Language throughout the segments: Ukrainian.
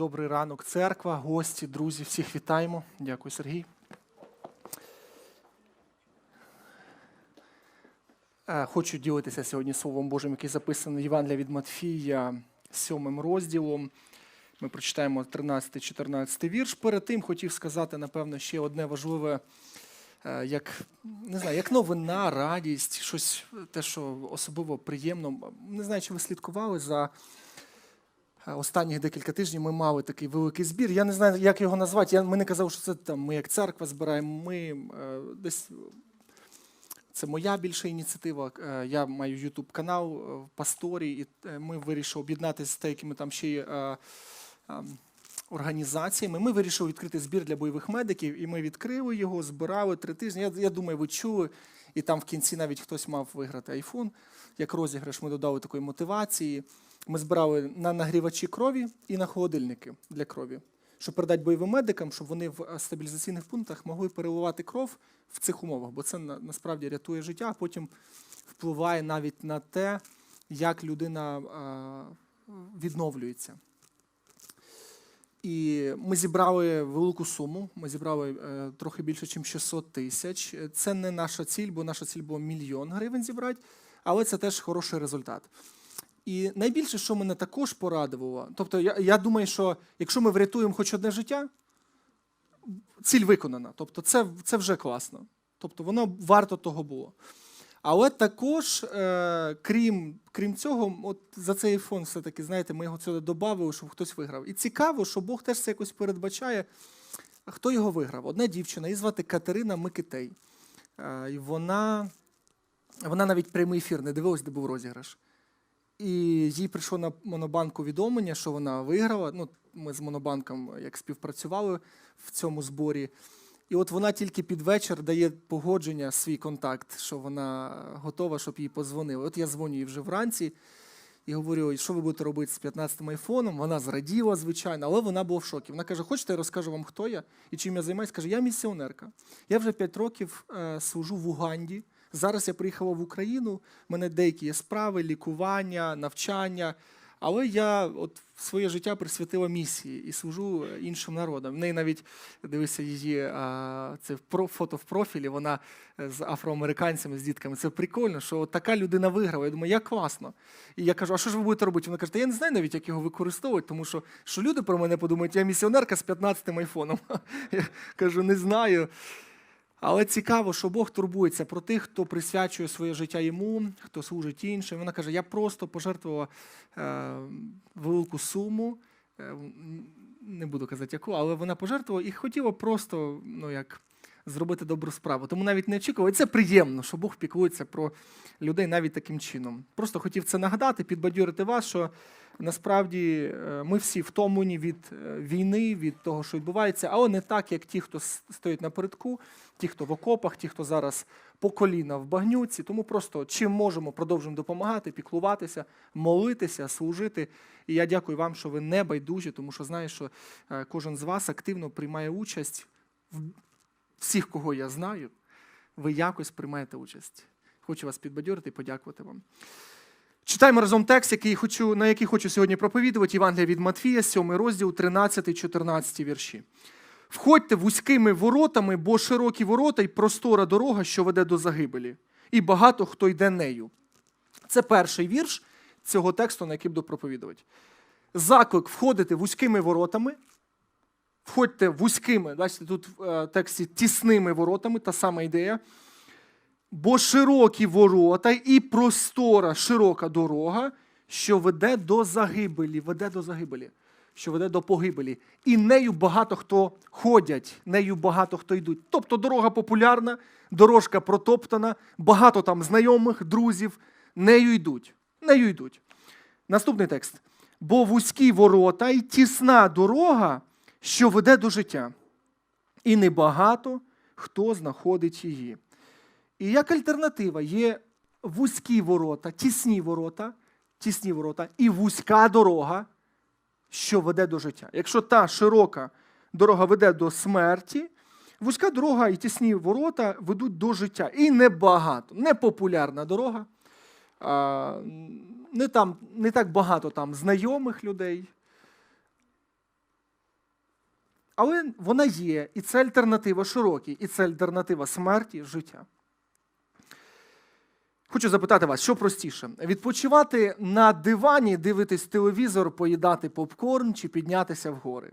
Добрий ранок, церква, гості, друзі, всіх вітаємо. Дякую, Сергій. Е, Хочу ділитися сьогодні Словом Божим, який записаний в Євангелія від Матфія, сьомим розділом. Ми прочитаємо 13-14 вірш. Перед тим хотів сказати, напевно, ще одне важливе, е, як, не знаю, як новина, радість, щось те, що особливо приємно. Не знаю, чи ви слідкували за Останніх декілька тижнів ми мали такий великий збір. Я не знаю, як його назвати. Я, ми не казав, що це там ми як церква збираємо. Ми е, десь це моя більша ініціатива. Е, я маю YouTube канал е, в Пасторі, і е, ми вирішили об'єднатися з деякими там ще е, е, організаціями. Ми вирішили відкрити збір для бойових медиків, і ми відкрили його, збирали три тижні. Я, я думаю, ви чули. І там в кінці навіть хтось мав виграти айфон. Як розіграш, ми додали такої мотивації. Ми збирали на нагрівачі крові і на холодильники для крові, щоб передати бойовим медикам, щоб вони в е, стабілізаційних пунктах могли переливати кров в цих умовах, бо це на- насправді рятує життя, а потім впливає навіть на те, як людина відновлюється. І ми зібрали велику суму. Ми зібрали е, трохи більше, ніж 600 тисяч. Це не наша ціль, бо наша ціль була мільйон гривень зібрати, але це теж хороший результат. І найбільше, що мене також порадувало, тобто я, я думаю, що якщо ми врятуємо хоч одне життя, ціль виконана. Тобто це, це вже класно. Тобто воно варто того було. Але також, е, крім, крім цього, от за цей фонд все-таки, знаєте, ми його сюди додали, щоб хтось виграв. І цікаво, що Бог теж це якось передбачає. Хто його виграв? Одна дівчина, її звати Катерина Микитей. Е, і вона, вона навіть прямий ефір не дивилась, де був розіграш. І їй прийшло на Монобанк повідомлення, що вона виграла. Ну, ми з Монобанком як співпрацювали в цьому зборі. І от вона тільки під вечір дає погодження свій контакт, що вона готова, щоб їй подзвонили. От я дзвоню їй вже вранці і говорю, що ви будете робити з 15-м айфоном. Вона зраділа, звичайно, але вона була в шокі. Вона каже: Хочете, я розкажу вам, хто я і чим я займаюся? Каже, я місіонерка. Я вже 5 років е, служу в Уганді. Зараз я приїхала в Україну. У мене деякі є справи, лікування, навчання. Але я от своє життя присвятила місії і служу е, іншим народам. В неї навіть дивися її це фото в профілі. Вона е, з афроамериканцями, з дітками. Це прикольно, що от така людина виграла. Я думаю, як класно. І я кажу, а що ж ви будете робити? Вона каже, я не знаю навіть, як його використовувати, тому що, що люди про мене подумають, я місіонерка з 15-м айфоном. Я кажу, не знаю. Але цікаво, що Бог турбується про тих, хто присвячує своє життя йому, хто служить іншим. Вона каже: я просто пожертвувала е, велику суму, е, не буду казати яку, але вона пожертвувала і хотіла просто ну, як, зробити добру справу. Тому навіть не очікувала. І це приємно, що Бог піклується про людей навіть таким чином. Просто хотів це нагадати, підбадьорити вас, що насправді е, ми всі втомлені від е, війни, від того, що відбувається, але не так, як ті, хто стоїть напередку, ті, хто в окопах, ті, хто зараз по коліна в багнюці. Тому просто чим можемо, продовжуємо допомагати, піклуватися, молитися, служити. І я дякую вам, що ви не байдужі, тому що знаю, що е, кожен з вас активно приймає участь в всіх, кого я знаю, ви якось приймаєте участь. Хочу вас підбадьорити і подякувати вам. Читаємо разом текст, який хочу, на який хочу сьогодні проповідувати. Євангелія від Матфія, 7 розділ, 13-14 вірші. Входьте вузькими воротами, бо широкі ворота й простора дорога, що веде до загибелі, і багато хто йде нею. Це перший вірш цього тексту, на який буду проповідувати. Заклик входити вузькими воротами. Входьте вузькими, бачите, тут в е, тексті тісними воротами, та сама ідея. Бо широкі ворота і простора, широка дорога, що веде до загибелі, веде до загибелі, що веде до погибелі. І нею багато хто ходять, нею багато хто йдуть. Тобто дорога популярна, дорожка протоптана, багато там знайомих, друзів, нею йдуть. Нею йдуть. Наступний текст. Бо вузькі ворота і тісна дорога, що веде до життя, і небагато хто знаходить її. І як альтернатива є вузькі ворота, тісні ворота, тісні ворота і вузька дорога, що веде до життя. Якщо та широка дорога веде до смерті, вузька дорога і тісні ворота ведуть до життя. І небагато, непопулярна дорога, не, там, не так багато там знайомих людей. Але вона є, і це альтернатива широкій, і це альтернатива смерті, життя. Хочу запитати вас, що простіше: відпочивати на дивані, дивитись телевізор, поїдати попкорн чи піднятися в гори?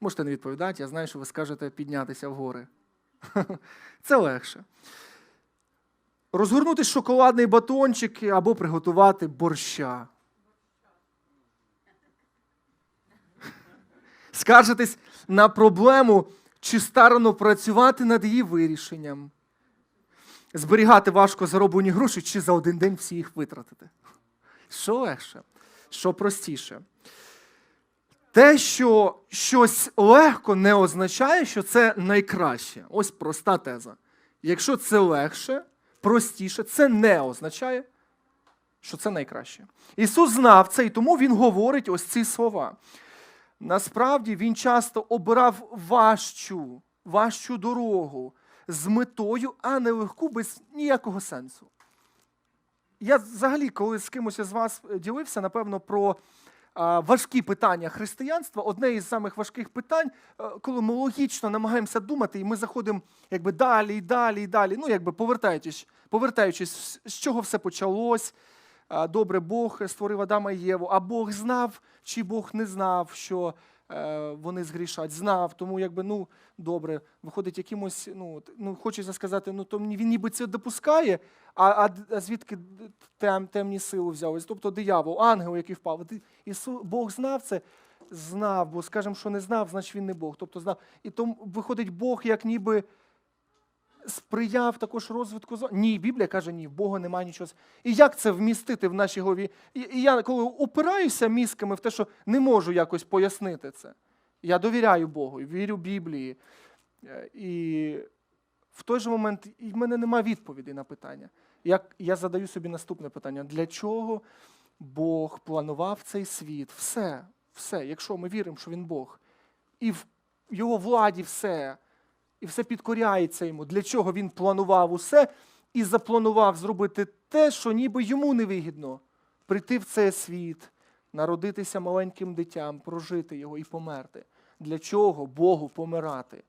Можете не відповідати, я знаю, що ви скажете піднятися в гори. Це легше. Розгорнути шоколадний батончик або приготувати борща. Скаржитись на проблему чи старано працювати над її вирішенням. Зберігати важко зароблені гроші чи за один день всі їх витратити. Що легше, що простіше. Те, що щось легко, не означає, що це найкраще. Ось проста теза. Якщо це легше, простіше, це не означає, що це найкраще. Ісус знав це, і тому Він говорить ось ці слова. Насправді Він часто обирав важчу, важчу дорогу з метою, а не легку, без ніякого сенсу. Я взагалі, коли з кимось із вас ділився, напевно, про а, важкі питання християнства, одне із самих важких питань, е, коли ми логічно намагаємося думати, і ми заходимо якби далі і далі і далі. Ну, якби повертаючись, повертаючись, з чого все почалось. Добре, Бог створив Адама і Єву, а Бог знав, чи Бог не знав, що е, вони згрішать. Знав, тому якби ну добре, виходить якимось, ну, ну хочеться сказати, ну то він ніби це допускає, а, а, звідки тем, темні сили взялись? Тобто диявол, ангел, який впав. Ти- Ісу, Бог знав це? Знав, бо скажемо, що не знав, значить він не Бог. Тобто знав. І тому виходить Бог, як ніби сприяв також розвитку зла. Ні, Біблія каже, ні, в Бога немає нічого. І як це вмістити в нашій голові? І, я коли опираюся мізками в те, що не можу якось пояснити це. Я довіряю Богу, вірю Біблії. Е, І в той же момент в мене немає відповіді на питання. Як я задаю собі наступне питання: для чого Бог планував цей світ? Все, все, якщо ми віримо, що він Бог, і в його владі все, і все підкоряється йому. Для чого він планував усе і запланував зробити те, що ніби йому невигідно прийти в цей світ, народитися маленьким дитям, прожити його і померти. Для чого Богу помирати,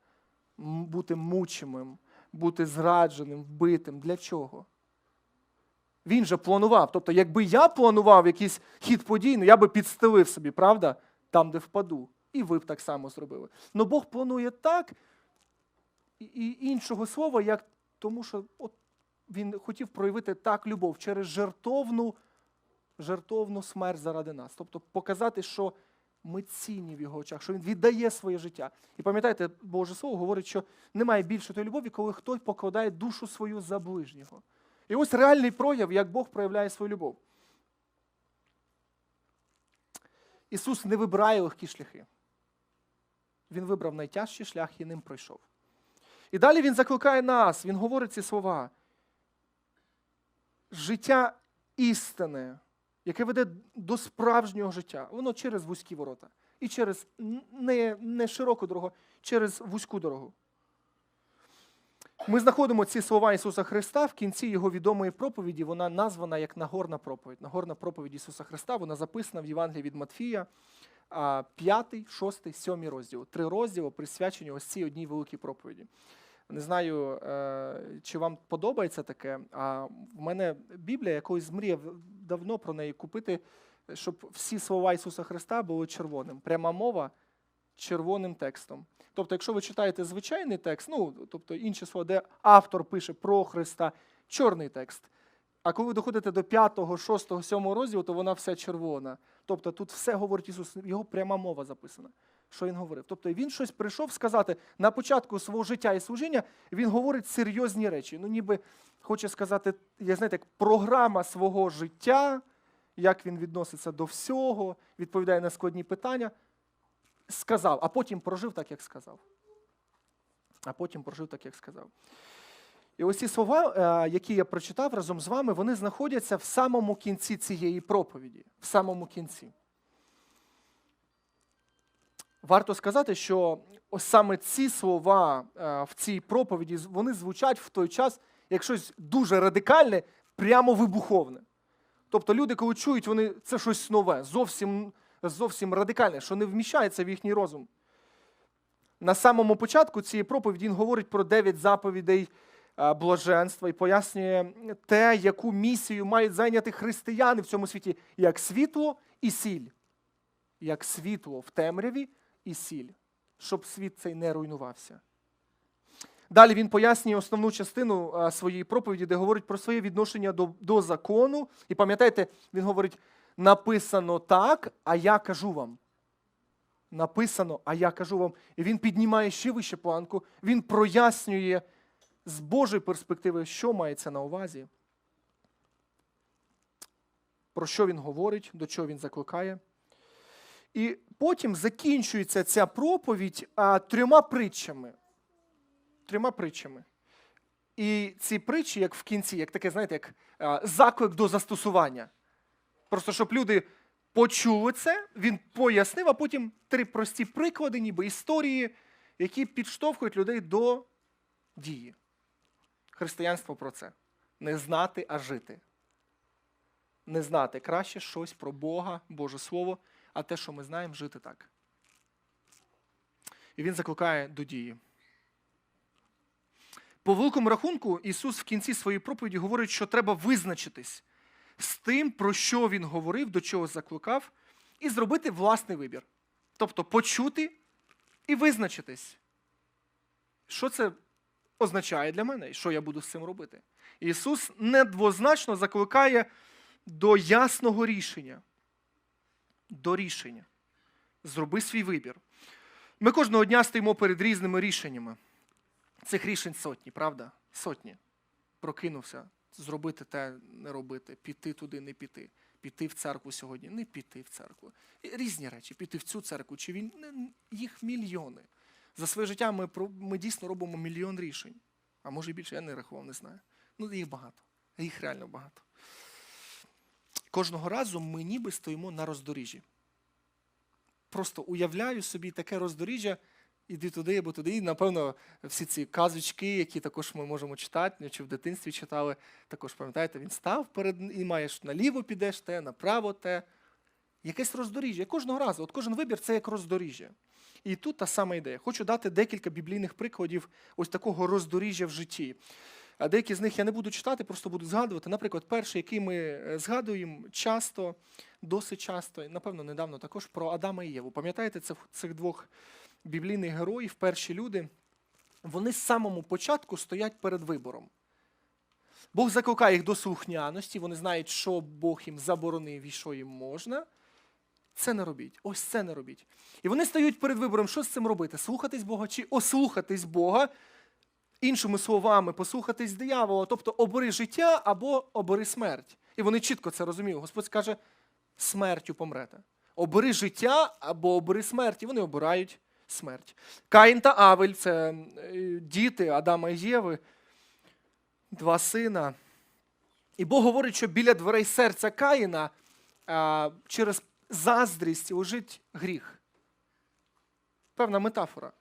бути мучимим, бути зрадженим, вбитим? Для чого? Він же планував. Тобто, якби я планував якийсь хід подій, ну я би підстелив собі, правда, там, де впаду. І ви б так само зробили. Но Бог планує так, і- іншого слова, як тому, що от він хотів проявити так любов через жертовну, жертовну смерть заради нас. Тобто показати, що ми цінні в його очах, що він віддає своє життя. І пам'ятаєте, Боже Слово говорить, що немає більше тої любові, коли хтось покладає душу свою за ближнього. І ось реальний прояв, як Бог проявляє свою любов. Ісус не вибирає легкі шляхи. Він вибрав найтяжчий шлях і ним пройшов. І далі він закликає нас, він говорить ці слова. Життя істини, яке веде до справжнього життя, воно через вузькі ворота. І через не, не широку дорогу, через вузьку дорогу. Ми знаходимо ці слова Ісуса Христа в кінці його відомої проповіді. Вона названа як Нагорна проповідь. Нагорна проповідь Ісуса Христа, вона записана в Євангелії від Матфія, 5, 6, 7 розділ. Три розділи присвячені ось цій одній великій проповіді. Не знаю, е, чи вам подобається таке. А в мене Біблія якось змріяв давно про неї купити, щоб всі слова Ісуса Христа були червоним. Пряма мова червоним текстом. Тобто, якщо ви читаєте звичайний текст, ну тобто інші слова, де автор пише про Христа, чорний текст. А коли ви доходите до 5, 6, 7 розділу, то вона вся червона. Тобто тут все говорить Ісус, його пряма мова записана. Що він говорив? Тобто він щось прийшов сказати на початку свого життя і служіння, він говорить серйозні речі. Ну, ніби хоче сказати, я знаєте, як програма свого життя, як він відноситься до всього, відповідає на складні питання. Сказав, а потім прожив так, як сказав. А потім прожив так, як сказав. І ось ці слова, е, які я прочитав разом з вами, вони знаходяться в самому кінці цієї проповіді. В самому кінці. Варто сказати, що ось саме ці слова е, в цій проповіді вони звучать в той час як щось дуже радикальне, прямо вибуховне. Тобто люди, коли чують, вони це щось нове, зовсім, зовсім радикальне, що не вміщається в їхній розум. на самому початку цієї проповіді він говорить про дев'ять заповідей е, блаженства і пояснює те, яку місію мають зайняти християни в цьому світі як світло і сіль. Як світло в темряві і сіль, щоб світ цей не руйнувався. Далі він пояснює основну частину своєї проповіді, де говорить про своє відношення до, до закону. І пам'ятаєте, він говорить: написано так, а я кажу вам. Написано, а я кажу вам. І він піднімає ще вище планку, він прояснює з Божої перспективи, що мається на увазі, про що він говорить, до чого він закликає. І потім закінчується ця проповідь а, трьома притчами трьома притчами. І ці притчі, як в кінці, як таке, знаєте, як а, заклик до застосування. Просто щоб люди почули це, він пояснив, а потім три прості приклади, ніби історії, які підштовхують людей до дії. Християнство про це. Не знати, а жити. Не знати краще щось про Бога, Боже Слово, а те, що ми знаємо, жити так. І він закликає до дії. По великому рахунку, Ісус в кінці своєї проповіді говорить, що треба визначитись з тим, про що Він говорив, до чого закликав, і зробити власний вибір. Тобто почути і визначитись. Що це означає для мене і що я буду з цим робити? Ісус недвозначно закликає до ясного рішення. До рішення. Зроби свій вибір. Ми кожного дня стоїмо перед різними рішеннями. Цих рішень сотні, правда? Сотні. Прокинувся, зробити те, не робити, піти туди, не піти, піти в церкву сьогодні, не піти в церкву. Різні речі, піти в цю церкву, чи він їх мільйони. За своє життя ми, ми дійсно робимо мільйон рішень. А може більше, я не рахував, не знаю. Ну, їх багато. Їх реально багато. Кожного разу ми ніби стоїмо на роздоріжжі. Просто уявляю собі таке роздоріжжя, іди туди або туди. І, напевно, всі ці казочки, які також ми можемо читати, ну, чи в дитинстві читали, також пам'ятаєте, він став перед і маєш наліво підеш те, направо те. Якесь роздоріжжя. Кожного разу, от кожен вибір це як роздоріжжя. І тут та сама ідея. Хочу дати декілька біблійних прикладів ось такого роздоріжжя в житті. А деякі з них я не буду читати, просто буду згадувати. Наприклад, перший, який ми е, згадуємо часто, досить часто, напевно, недавно також про Адама і Єву. Пам'ятаєте цих, цих двох біблійних героїв, перші люди, вони з самого початку стоять перед вибором. Бог закликає їх до слухняності, вони знають, що Бог їм заборонив і що їм можна. Це не робіть. Ось це не робіть. І вони стають перед вибором, що з цим робити? Слухатись Бога чи ослухатись Бога, іншими словами, послухатись диявола, тобто обери життя або обери смерть. І вони чітко це розуміють. Господь каже, смертю помрете. Обери життя або обери смерть. І вони обирають смерть. Каїн та Авель це е, діти Адама і Єви, два сина. І Бог говорить, що біля дверей серця Каїна через заздрість лежить гріх. Певна метафора.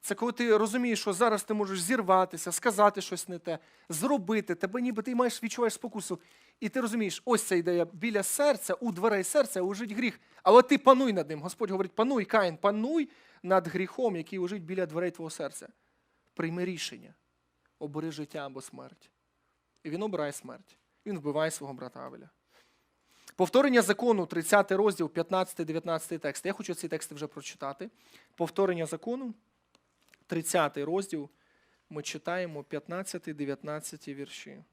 Це коли ти розумієш, що зараз ти можеш зірватися, сказати щось не те, зробити, тебе ніби ти маєш відчуваєш спокусу. І ти розумієш, ось ця ідея біля серця, у дверей серця лежить гріх. Але ти пануй над ним. Господь говорить, пануй, Каїн, пануй над гріхом, який лежить біля дверей твого серця. Прийми рішення. Обери життя або смерть. І він обирає смерть. Він вбиває свого брата Авеля. Повторення закону, 30 розділ, 15-19 текст. Я хочу ці тексти вже прочитати. Повторення закону, 30 розділ. Ми читаємо 15-19 вірші.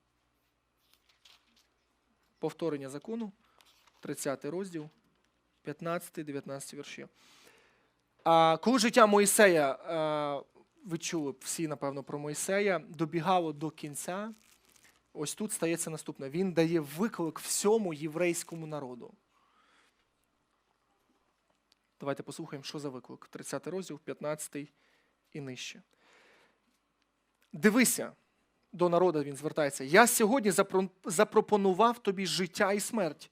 Повторення закону, 30 розділ, 15-19 вірші. А коли життя Моїсея, е, ви чули всі, напевно, про Моїсея, добігало до кінця, ось тут стається наступне. Він дає виклик всьому єврейському народу. Давайте послухаємо, що за виклик. 30 розділ, 15 і нижче. Дивися, до народу він звертається. Я сьогодні запропонував тобі життя і смерть,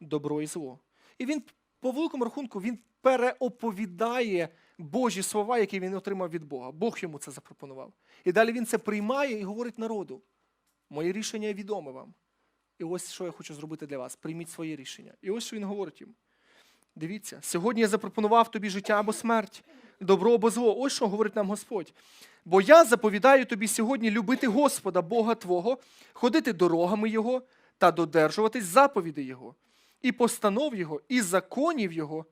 добро і зло. І він, по великому рахунку, він переоповідає Божі слова, які він отримав від Бога. Бог йому це запропонував. І далі він це приймає і говорить народу. Моє рішення відоме вам. І ось що я хочу зробити для вас. Прийміть своє рішення. І ось що він говорить їм. Дивіться, сьогодні я запропонував тобі життя або смерть, добро або зло. Ось що говорить нам Господь. Бо я заповідаю тобі сьогодні любити Господа, Бога Твого, ходити дорогами Його та додержуватись заповідей Його, і постанов Його, і законів Його,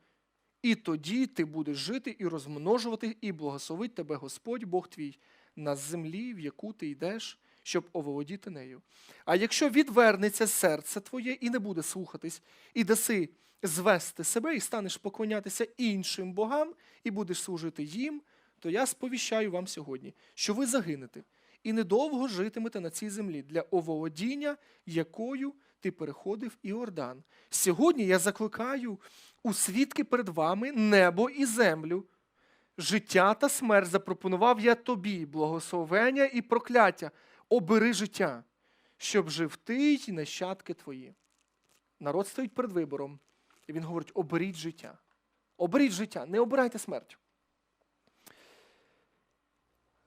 і тоді ти будеш жити і розмножувати, і благословить тебе Господь Бог твій на землі, в яку ти йдеш, щоб оволодіти нею. А якщо відвернеться серце твоє і не буде слухатись, і даси звести себе, і станеш поклонятися іншим богам, і будеш служити їм, то я сповіщаю вам сьогодні, що ви загинете, і недовго житимете на цій землі для оволодіння, якою ти переходив Іордан. Сьогодні я закликаю у свідки перед вами небо і землю. Життя та смерть запропонував я тобі, благословення і прокляття. Обери життя, щоб жив ти й нащадки твої. Народ стоїть перед вибором, і він говорить: оберіть життя. Оберіть життя, не обирайте смерть.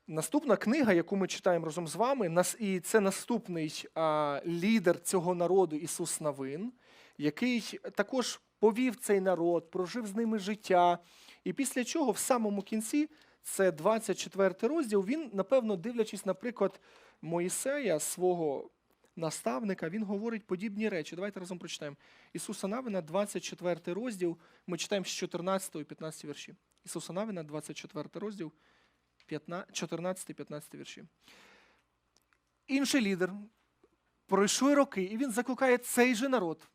Наступна книга, яку ми читаємо разом з вами, і це наступний лідер цього народу Ісус Навин, який також повів цей народ, прожив з ними життя. І після чого, в самому кінці, це 24 розділ, він, напевно, дивлячись, наприклад, Моїсея, свого наставника, він говорить подібні речі. Давайте разом прочитаємо. Ісуса Навина, 24 розділ, ми читаємо з 14 і 15 вірші. Ісуса Навина, 24 розділ, 14-15 вірші. Інший лідер. Пройшли роки, і він закликає цей же народ.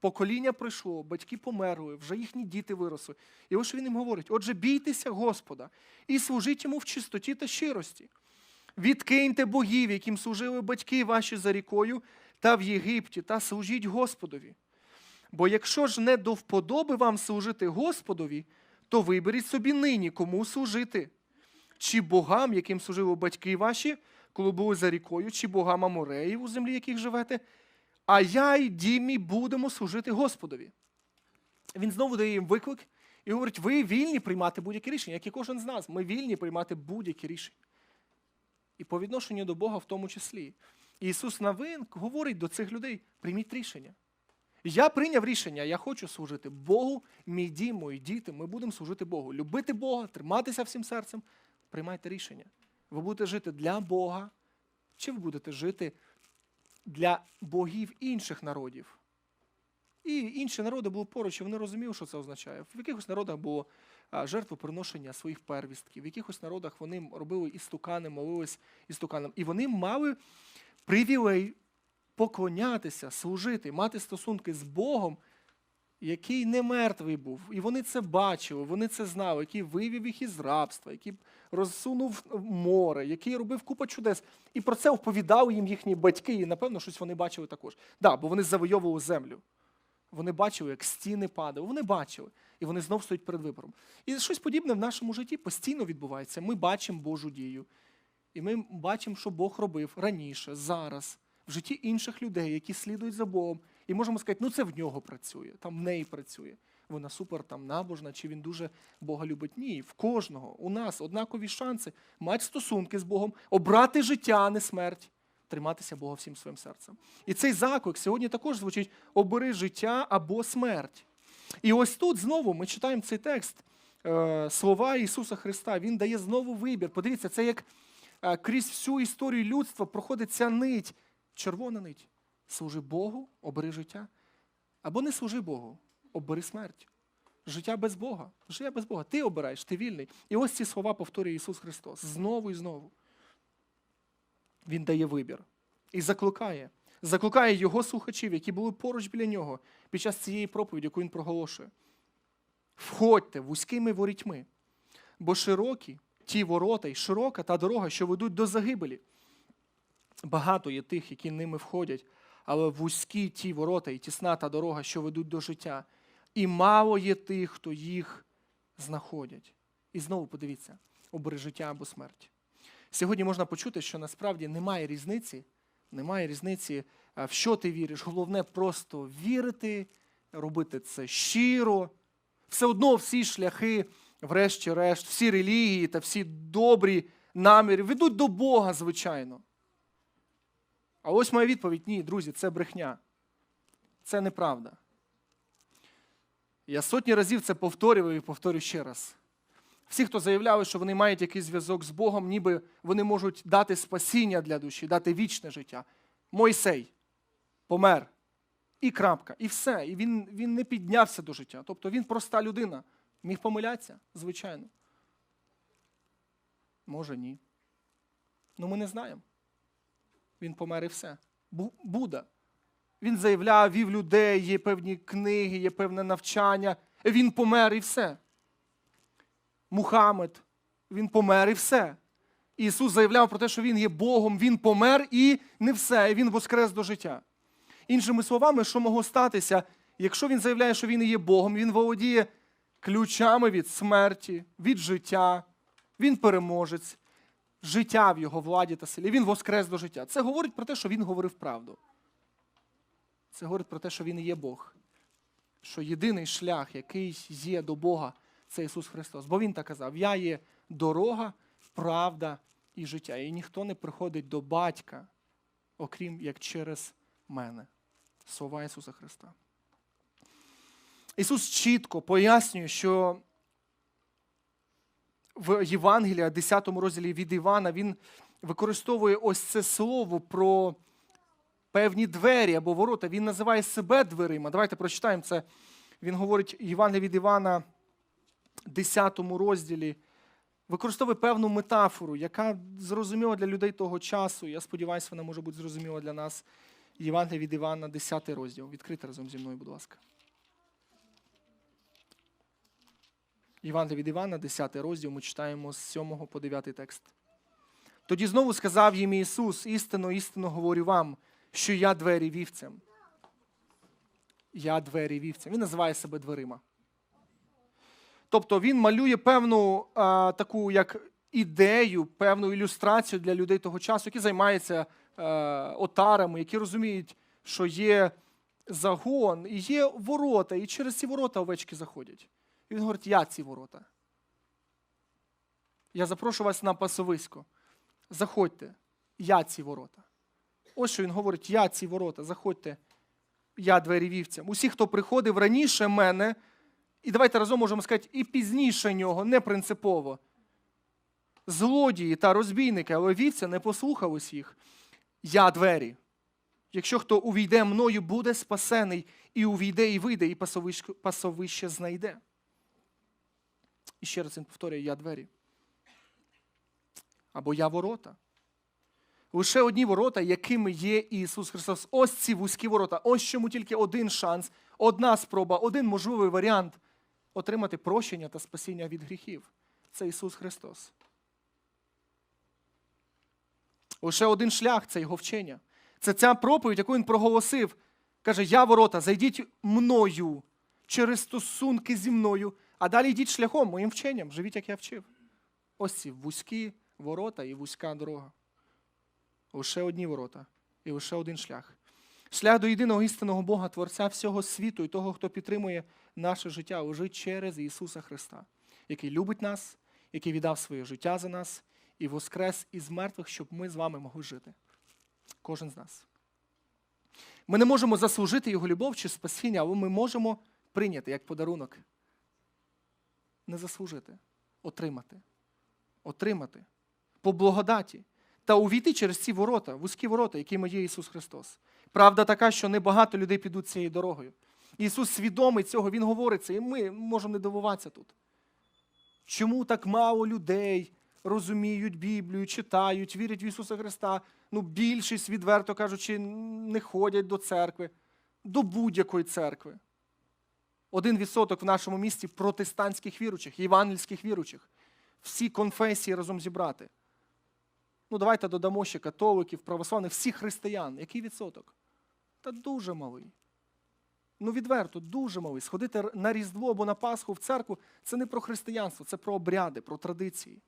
Покоління пройшло, батьки померли, вже їхні діти виросли. І ось він їм говорить: отже, бійтеся Господа і служіть йому в чистоті та щирості. Відкиньте богів, яким служили батьки ваші за рікою та в Єгипті, та служіть Господові. Бо якщо ж не до вподоби вам служити Господові, то виберіть собі нині, кому служити. Чи богам, яким служили батьки ваші, коли були за рікою, чи богам Амореїв, у землі, яких живете, а я й дім мій будемо служити Господові. Він знову дає їм виклик і говорить: ви вільні приймати будь-які рішення, як і кожен з нас. Ми вільні приймати будь-які рішення. І по відношенню до Бога в тому числі. І Ісус Навин говорить до цих людей: прийміть рішення. Я прийняв рішення, я хочу служити Богу, мій дім, мої діти, ми будемо служити Богу. Любити Бога, триматися всім серцем, приймайте рішення. Ви будете жити для Бога, чи ви будете жити для богів інших народів? І інші народи були поруч, і вони розуміли, що це означає. В якихось народах було жертвоприношення своїх первістків, в якихось народах вони робили істукани, молились істуканам. І вони мали привілей поклонятися, служити, мати стосунки з Богом, який не мертвий був. І вони це бачили, вони це знали, який вивів їх із рабства, який розсунув море, який робив купа чудес. І про це оповідали їм їхні батьки, і, напевно, щось вони бачили також. Да, бо вони завойовували землю. Вони бачили, як стіни падали. Вони бачили. І вони знов стоять перед вибором. І щось подібне в нашому житті постійно відбувається. Ми бачимо Божу дію. І ми бачимо, що Бог робив раніше, зараз, в житті інших людей, які слідують за Богом. І можемо сказати, ну це в нього працює, там в неї працює. Вона супер там набожна, чи він дуже Бога любить. Ні, в кожного у нас однакові шанси мати стосунки з Богом, обрати життя, а не смерть, триматися Бога всім своїм серцем. І цей заклик сьогодні також звучить: обери життя або смерть. І ось тут знову ми читаємо цей текст, е, слова Ісуса Христа. Він дає знову вибір. Подивіться, це як е, крізь всю історію людства проходить ця нить, червона нить. Служи Богу, обери життя. Або не служи Богу, обери смерть. Життя без Бога. Життя без Бога. Ти обираєш, ти вільний. І ось ці слова повторює Ісус Христос знову і знову. Він дає вибір і закликає. Закликає його слухачів, які були поруч біля нього під час цієї проповіді, яку він проголошує. Входьте вузькими ворітьми, бо широкі ті ворота і широка та дорога, що ведуть до загибелі. Багато є тих, які ними входять, але вузькі ті ворота і тісна та дорога, що ведуть до життя. І мало є тих, хто їх знаходять. І знову подивіться, обери життя або смерть. Сьогодні можна почути, що насправді немає різниці, немає різниці, в що ти віриш. Головне просто вірити, робити це щиро. Все одно всі шляхи, врешті-решт, всі релігії та всі добрі наміри ведуть до Бога, звичайно. А ось моя відповідь: ні, друзі, це брехня. Це неправда. Я сотні разів це повторював і повторю ще раз. Всі, хто заявляли, що вони мають якийсь зв'язок з Богом, ніби вони можуть дати спасіння для душі, дати вічне життя. Мойсей помер. І крапка, і все. І він, він не піднявся до життя. Тобто він проста людина. Міг помилятися, звичайно. Може, ні. Ну ми не знаємо. Він помер і все. Бу- Будда. Він заявляв, вів людей, є певні книги, є певне навчання. Він помер і все. Мухаммед, він помер і все. Ісус заявляв про те, що Він є Богом, Він помер і не все, і Він воскрес до життя. Іншими словами, що могло статися, якщо він заявляє, що він і є Богом, він володіє ключами від смерті, від життя, він переможець, життя в його владі та силі, він воскрес до життя. Це говорить про те, що він говорив правду. Це говорить про те, що він і є Бог. Що єдиний шлях, який є до Бога, це Ісус Христос. Бо Він так казав: Я є дорога, правда і життя. І ніхто не приходить до батька, окрім як через мене. Слова Ісуса Христа. Ісус чітко пояснює, що в Євангелії, 10 розділі від Івана, Він використовує ось це слово про певні двері або ворота. Він називає себе дверима. Давайте прочитаємо це. Він говорить Євангелія від Івана, 10 розділі. Використовує певну метафору, яка зрозуміла для людей того часу. Я сподіваюся, вона може бути зрозуміла для нас. Євангелія від Івана, 10 розділ. Відкрите разом зі мною, будь ласка. Євангелія від Івана, 10 розділ, ми читаємо з 7 по 9 текст. Тоді знову сказав їм Ісус: істинно, істинно говорю вам, що я двері вівцям. Я двері вівцям. Він називає себе дверима. Тобто він малює певну а, таку як ідею, певну ілюстрацію для людей того часу, які займаються е, отарами, які розуміють, що є загон, і є ворота, і через ці ворота овечки заходять. І він говорить: я ці ворота. Я запрошу вас на пасовисько. Заходьте, я ці ворота. Ось що він говорить: я ці ворота, заходьте, я двері вівцям. Усі, хто приходив раніше мене, і давайте разом можемо сказати, і пізніше нього, не принципово. Злодії та розбійники, але вівця не послухав усіх. Я двері. Якщо хто увійде мною, буде спасений, і увійде, і вийде, і пасовище знайде. І ще раз він повторює: я двері. Або я ворота. Лише одні ворота, якими є Ісус Христос. Ось ці вузькі ворота. Ось чому тільки один шанс, одна спроба, один можливий варіант отримати прощення та спасіння від гріхів. Це Ісус Христос. Лише один шлях це його вчення. Це ця проповідь, яку він проголосив. Каже: Я ворота, зайдіть мною через стосунки зі мною, а далі йдіть шляхом, моїм вченням, живіть, як я вчив. Ось ці вузькі ворота і вузька дорога. Лише одні ворота і лише один шлях. Шлях до єдиного істинного Бога, Творця всього світу і того, хто підтримує наше життя, лежить через Ісуса Христа, який любить нас, який віддав своє життя за нас і воскрес із мертвих, щоб ми з вами могли жити. Кожен з нас. Ми не можемо заслужити Його любов чи спасіння, але ми можемо прийняти як подарунок. Не заслужити, отримати. Отримати по благодаті та увійти через ці ворота, вузькі ворота, якими є Ісус Христос. Правда така, що небагато людей підуть цією дорогою. Ісус свідомий цього, Він говорить це, і ми можемо не дивуватися тут. Чому так мало людей розуміють Біблію, читають, вірять в Ісуса Христа? Ну, більшість, відверто кажучи, не ходять до церкви, до будь-якої церкви. Один відсоток в нашому місті протестантських віручих, євангельських віручих. Всі конфесії разом зібрати. Ну, давайте додамо ще католиків, православних, всіх християн. Який відсоток? Та дуже малий. Ну, відверто, дуже малий. Сходити на Різдво або на Пасху в церкву це не про християнство, це про обряди, про традиції.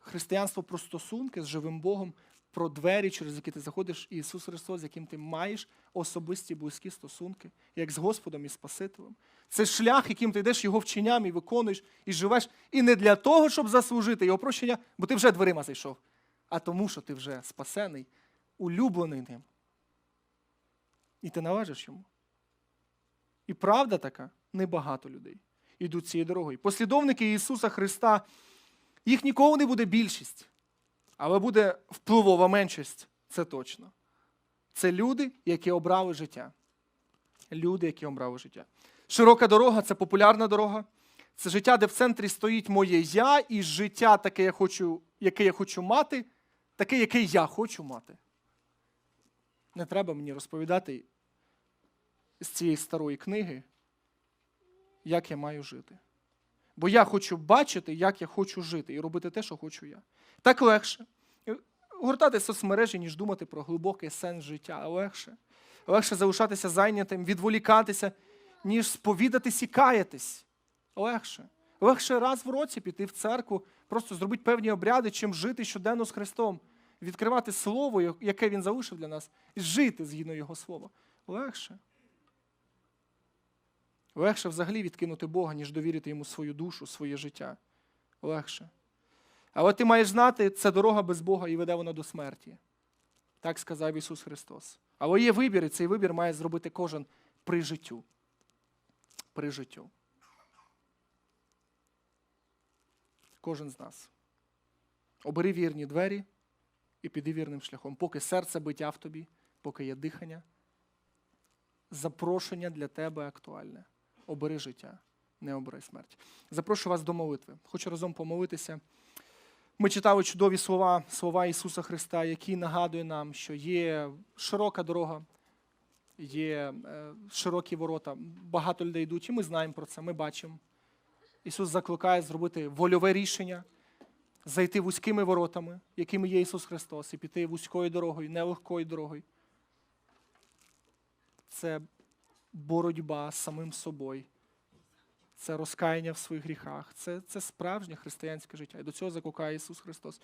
Християнство про стосунки з живим Богом, про двері, через які ти заходиш, і Ісус Христос, з яким ти маєш особисті близькі стосунки, як з Господом і Спасителем. Це шлях, яким ти йдеш його вченням і виконуєш, і живеш. І не для того, щоб заслужити його прощення, бо ти вже дверима зайшов, а тому, що ти вже спасений, улюблений ним. І ти належиш йому. І правда така, небагато людей йдуть цією дорогою. Послідовники Ісуса Христа, їх ніколи не буде більшість, але буде впливова меншість, це точно. Це люди, які обрали життя. Люди, які обрали життя. Широка дорога це популярна дорога. Це життя, де в центрі стоїть моє я, і життя, таке, я хочу, яке я хочу мати, таке, яке я хочу мати. Не треба мені розповідати з цієї старої книги, як я маю жити. Бо я хочу бачити, як я хочу жити, і робити те, що хочу я. Так легше. Гортати соцмережі, ніж думати про глибокий сенс життя. Легше. Легше залишатися зайнятим, відволікатися, ніж сповідатись і каятись. Легше. Легше раз в році піти в церкву, просто зробити певні обряди, чим жити щоденно з Христом, відкривати Слово, яке Він залишив для нас, і жити згідно Його слова. Легше. Легше взагалі відкинути Бога, ніж довірити йому свою душу, своє життя. Легше. Але ти маєш знати, це дорога без Бога і веде вона до смерті. Так сказав Ісус Христос. Але є вибір, і цей вибір має зробити кожен при життю. При життю. Кожен з нас. Обери вірні двері і піди вірним шляхом, поки серце биття в тобі, поки є дихання. Запрошення для тебе актуальне. Обери життя, не обери смерть. Запрошую вас до молитви. Хочу разом помолитися. Ми читали чудові слова, слова Ісуса Христа, які нагадують нам, що є широка дорога, є е, широкі ворота. Багато людей йдуть, і ми знаємо про це, ми бачимо. Ісус закликає зробити вольове рішення, зайти вузькими воротами, якими є Ісус Христос, і піти вузькою дорогою, нелегкою дорогою. Це боротьба з самим собою. Це розкаяння в своїх гріхах. Це, це справжнє християнське життя. І до цього закликає Ісус Христос.